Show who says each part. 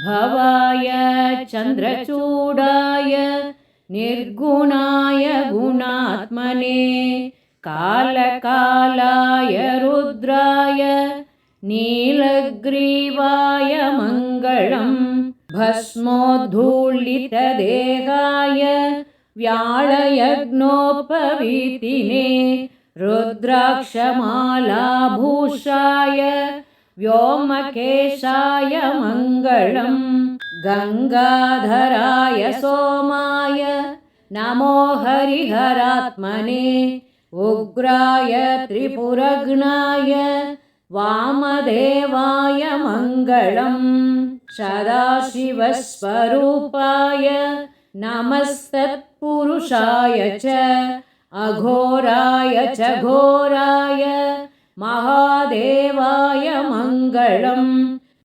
Speaker 1: भवाय चन्द्रचूडाय निर्गुणाय गुणात्मने कालकालाय रुद्राय नीलग्रीवाय मङ्गलम् भस्मोद्धूलितदेहाय व्याळयज्ञोपवीतिने रुद्राक्षमालाभूषाय व्योमकेशाय मङ्गलम्। गङ्गाधराय सोमाय। नमो हरिहरात्मने। उग्राय त्रिपुरग्नाय। वामदेवाय मङ्गलम्। सदाशिवस्वरूपाय। नमस्तत्पुरुषाय च। अघोराय च घोराय। महादेवाय मङ्गलम्